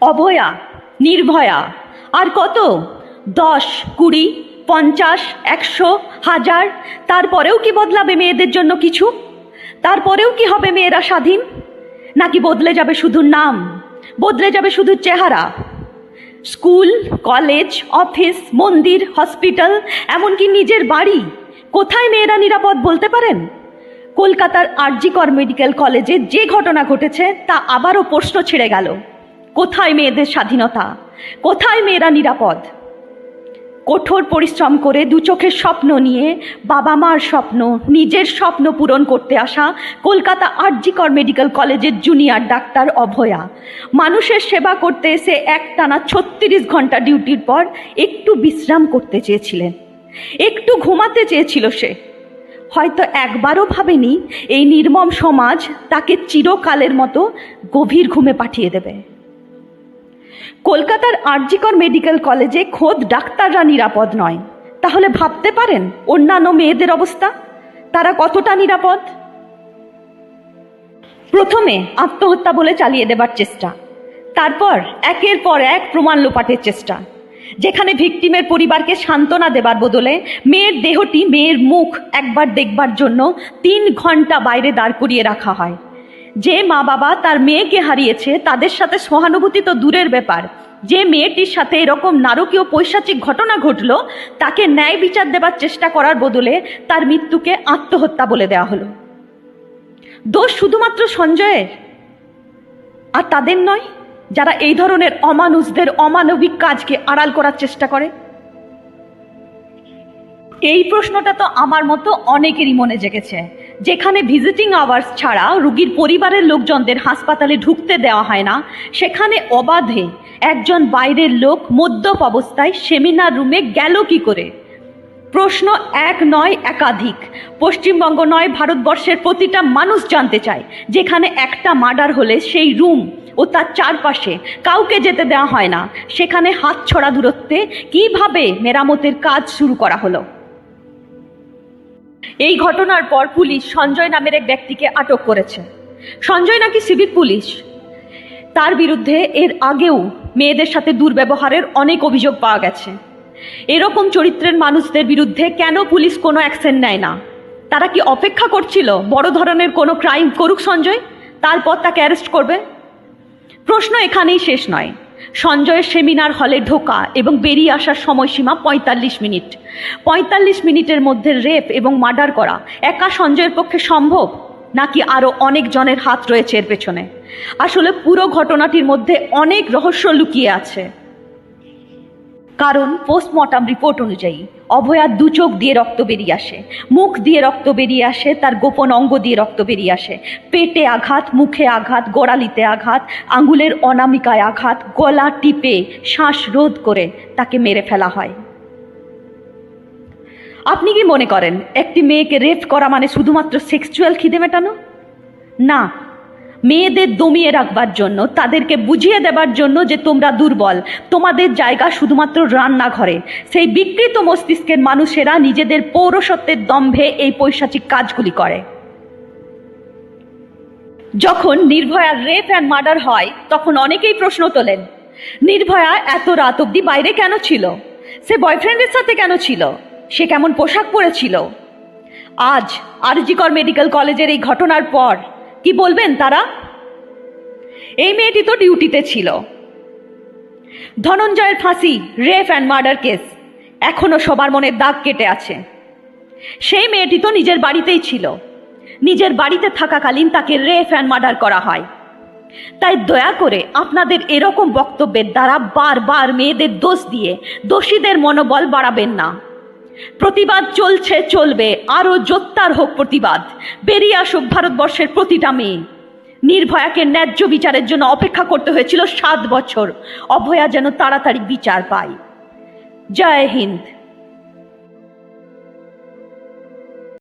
অভয়া, নির্ভয়া। আর কত? দশ, কুড়ি, পঞ্চাশ, একশো, হাজার। তারপরেও কি বদলাবে মেয়েদের জন্য কিছু? তারপরেও কি হবে মেয়েরা স্বাধীন? নাকি বদলে যাবে শুধু নাম? বদলে যাবে শুধু চেহারা? স্কুল, কলেজ, অফিস, মন্দির, হসপিটাল, এমনকি নিজের বাড়ি, কোথায় মেয়েরা নিরাপদ বলতে পারেন? কলকাতার আরজিকর মেডিকেল কলেজে যে ঘটনা ঘটেছে, তা আবারও প্রশ্ন ছেড়ে গেল। কোথায় মেয়েদের স্বাধীনতা? কোথায় মেয়েরা নিরাপদ? কঠোর পরিশ্রম করে দু চোখের স্বপ্ন নিয়ে বাবা মার স্বপ্ন, নিজের স্বপ্ন পূরণ করতে আসা কলকাতা আরজিকর মেডিকেল কলেজের জুনিয়র ডাক্তার অভয়া। মানুষের সেবা করতে এসে একটানা ছত্রিশ ঘণ্টা ডিউটির পর একটু বিশ্রাম করতে চেয়েছিলেন। একটু ঘুমাতে চেয়েছিল সে। হয়তো একবারও ভাবেনি, এই নির্মম সমাজ তাকে চিরকালের মতো গভীর ঘুমে পাঠিয়ে দেবে। কলকাতার আরজিকর মেডিকেল কলেজে খোদ ডাক্তাররা নিরাপদ নয়। তাহলে ভাবতে পারেন, অন্যান্য মেয়েদের অবস্থা? তারা কতটা নিরাপদ? প্রথমে আত্মহত্যা বলে চালিয়ে দেবার চেষ্টা। তারপর একের পর এক প্রমাণ লোপাটের চেষ্টা। যেখানে ভিকটিমের পরিবারকে সান্ত্বনা দেবার বদলে মেয়ের দেহটি মেয়ের মুখ একবার দেখবার জন্য তিন ঘণ্টা বাইরে দাঁড় করিয়ে রাখা হয়। যে মা বাবা তার মেয়েকে হারিয়েছে, তাদের সাথে সহানুভূতি তো দূরের ব্যাপার। যে মেয়েটির সাথে এরকম নারকীয় পৈশাচিক ঘটনা ঘটল, তাকে ন্যায় বিচার দেবার চেষ্টা করার বদলে তার মৃত্যুকে আত্মহত্যা বলে দেওয়া হলো। দোষ শুধুমাত্র সঞ্জয়ের? আর তাদের নয়, যারা এই ধরনের অমানুষদের অমানবিক কাজকে আড়াল করার চেষ্টা করে? এই প্রশ্নটা তো আমার মতো অনেকেরই মনে জেগেছে। যেখানে ভিজিটিং আওয়ার্স ছাড়া রুগীর পরিবারের লোকজনদের হাসপাতালে ঢুকতে দেওয়া হয় না, সেখানে অবাধে একজন বাইরের লোক মদ্যপ অবস্থায় সেমিনার রুমে গেল কি করে? প্রশ্ন এক নয় একাধিক। পশ্চিমবঙ্গ নয়, ভারতবর্ষের প্রতিটা মানুষ জানতে চায়, যেখানে একটা মার্ডার হলে সেই রুম ও তার চারপাশে কাউকে যেতে দেওয়া হয় না, সেখানে হাত ছড়া দূরত্বে কীভাবে মেরামতের কাজ শুরু করা হলো? এই ঘটনার পর পুলিশ সঞ্জয় নামের এক ব্যক্তিকে আটক করেছে। সঞ্জয় নাকি সিভিক পুলিশ? তার বিরুদ্ধে এর আগেও মেয়েদের সাথে দুর্ব্যবহারের অনেক অভিযোগ পাওয়া গেছে। এরকম চরিত্রের মানুষদের বিরুদ্ধে কেন পুলিশ কোনো অ্যাকশন নেয় না? তারা কি অপেক্ষা করছিল বড় ধরনের কোনো ক্রাইম করুক সঞ্জয়? তারপর তাকে অ্যারেস্ট করবে? প্রশ্ন এখানেই শেষ নয়। সঞ্জয়ের সেমিনার হলে ঢোকা এবং বেরিয়ে আসার সময়সীমা পঁয়তাল্লিশ মিনিট। পঁয়তাল্লিশ মিনিটের মধ্যে রেপ এবং মার্ডার করা একা সঞ্জয়ের পক্ষে সম্ভব? নাকি আরও অনেক জনের হাত রয়েছে এর পেছনে? আসলে পুরো ঘটনাটির মধ্যে অনেক রহস্য লুকিয়ে আছে। কারণ পোস্টমর্টম রিপোর্ট অনুযায়ী অভয়ার দু চোখ দিয়ে রক্ত বেরিয়ে আসে, মুখ দিয়ে রক্ত বেরিয়ে আসে, তার গোপন অঙ্গ দিয়ে রক্ত বেরিয়ে আসে। পেটে আঘাত, মুখে আঘাত, গোড়ালিতে আঘাত আঙ্গুলের অনামিকায় আঘাত, গলা টিপে শ্বাস রোধ করে তাকে মেরে ফেলা হয়। আপনি কি মনে করেন, একটি মেয়েকে রেপ করা মানে শুধুমাত্র সেক্সুয়াল খিদে মেটানো? না মেয়েদের দমিয়ে রাখবার জন্য, তাদেরকে বুঝিয়ে দেবার জন্য যে তোমরা দুর্বল। তোমাদের জায়গা শুধুমাত্র রান্নাঘরে। সেই বিকৃত মস্তিষ্কের মানুষেরা নিজেদের পৌরসত্বের দম্ভে এই পৈশাচিক কাজগুলি করে। যখন নির্ভয়ার রেপ অ্যান্ড মার্ডার হয়, তখন অনেকেই প্রশ্ন তোলেন, নির্ভয়া এত রাত অবধি বাইরে কেন ছিল? সে বয়ফ্রেন্ডের সাথে কেন ছিল? সে কেমন পোশাক পরেছিল? আজ আরজিকর মেডিকেল কলেজের এই ঘটনার পর কি বলবেন তারা? এই মেয়েটি তো ডিউটিতে ছিল। ধনঞ্জয়ের ফাঁসি, রেপ অ্যান্ড মার্ডার কেস এখনও সবার মনে দাগ কেটে আছে। সেই মেয়েটি তো নিজের বাড়িতেই ছিল। নিজের বাড়িতে থাকাকালীন তাকে রেপ অ্যান্ড মার্ডার করা হয়। তাই দয়া করে আপনাদের এরকম বক্তব্যের দ্বারা বারবার মেয়েদের দোষ দিয়ে দোষীদের মনোবল বাড়াবেন না। প্রতিবাদ চলছে, চলবে। আরও জোত্তার হোক প্রতিবাদ। বেরিয়ে আসুক ভারতবর্ষের প্রতিটা মেয়ে। নির্ভয়াকে ন্যায্য বিচারের জন্য অপেক্ষা করতে হয়েছিল সাত বছর। অভয়া যেন তাড়াতাড়ি বিচার পায়। জয় হিন্দ।